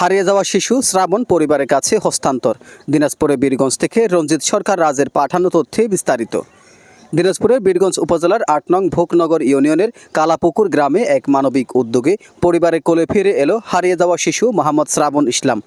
হারিয়ে যাওয়া শিশু শ্রাবণ পরিবারের কাছে হস্তান্তর। দিনাজপুরের বীরগঞ্জ থেকে রঞ্জিত সরকার রাজের পাঠানো তথ্যে বিস্তারিত। দিনাজপুরের বীরগঞ্জ উপজেলার আট নং ভোকনগর ইউনিয়নের কালাপুকুর গ্রামে এক মানবিক উদ্যোগে পরিবারের কোলে ফিরে এলো হারিয়ে যাওয়া শিশু মোহাম্মদ শ্রাবণ ইসলাম।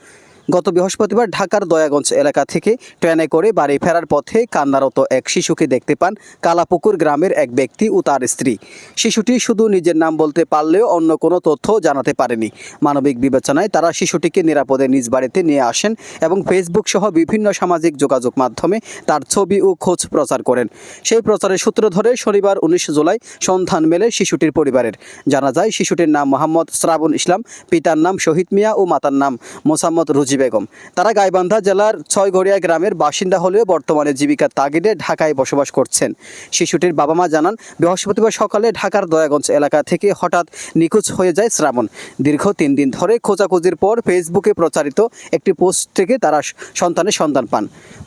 গত বৃহস্পতিবার ঢাকার দয়াগঞ্জ এলাকা থেকে ট্রেনে করে বাড়ি ফেরার পথে কান্নারত এক শিশুকে দেখতে পান কালাপুকুর গ্রামের এক ব্যক্তি ও তার স্ত্রী। শিশুটি শুধু নিজের নাম বলতে পারলেও অন্য কোনো তথ্য জানাতে পারেনি। মানবিক বিবেচনায় তারা শিশুটিকে নিরাপদে নিজ বাড়িতে নিয়ে আসেন এবং ফেসবুক সহ বিভিন্ন সামাজিক যোগাযোগ মাধ্যমে তার ছবি ও খোঁজ প্রচার করেন। সেই প্রচারের সূত্র ধরে শনিবার উনিশ জুলাই সন্ধান মেলে শিশুটির পরিবারের। জানা যায়, শিশুটির নাম মোহাম্মদ শ্রাবণ ইসলাম, পিতার নাম শহীদ মিয়া ও মাতার নাম মোসাম্মদ রুজি বেগম। তারা গাইবান্ধা জেলার ছয়ঘরিয়া গ্রামের বাসিন্দা হলেও বর্তমানে জীবিকার তাগিদে ঢাকায় বসবাস করছেন। শিশুটির বাবা মা জানান, বৃহস্পতিবার সকালে ঢাকার দয়াগঞ্জ এলাকা থেকে হঠাৎ নিখোঁজ হয়ে যায় শ্রাবণ। দীর্ঘ তিন দিন ধরে খোঁজাখুঁজির পর ফেসবুকে প্রচারিত একটি পোস্ট থেকে তারা সন্তানের সন্ধান পান।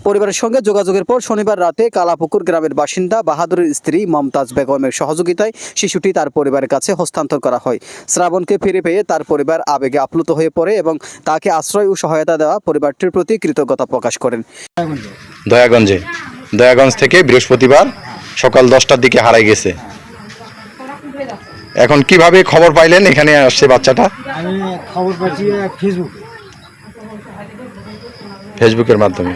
পরিবারের সঙ্গে যোগাযোগের পর শনিবার রাতে কালাপুকুর গ্রামের বাসিন্দা বাহাদুরের স্ত্রী মমতাজ বেগমের সহযোগিতায় শিশুটি তার পরিবারের কাছে হস্তান্তর করা হয়। শ্রাবণকে ফিরে পেয়ে তার পরিবার আবেগে আপ্লুত হয়ে পড়ে এবং তাকে আশ্রয় ও সহায়তা দেওয়া পরিবারটির প্রতি কৃতজ্ঞতা প্রকাশ করেন। দয়াগঞ্জে। দয়াগঞ্জ থেকে বৃহস্পতিবার সকাল দশটার দিকে হারাই গেছে। এখন কীভাবে খবর পাইলেন এখানে আসছে বাচ্চাটা? আমি খবর পাচ্ছি ফেসবুকে। ফেসবুকের মাধ্যমে।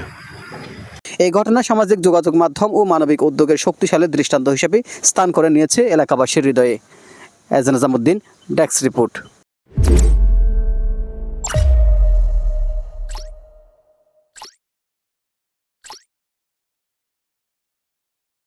এই ঘটনা সামাজিক যোগাযোগ মাধ্যম ও মানবিক উদ্যোগের শক্তিশালী দৃষ্টান্ত হিসেবে স্থান করে নিয়েছে এলাকাবাসীর হৃদয়ে। এজান নিজামুদ্দিন ডেস্ক রিপোর্ট।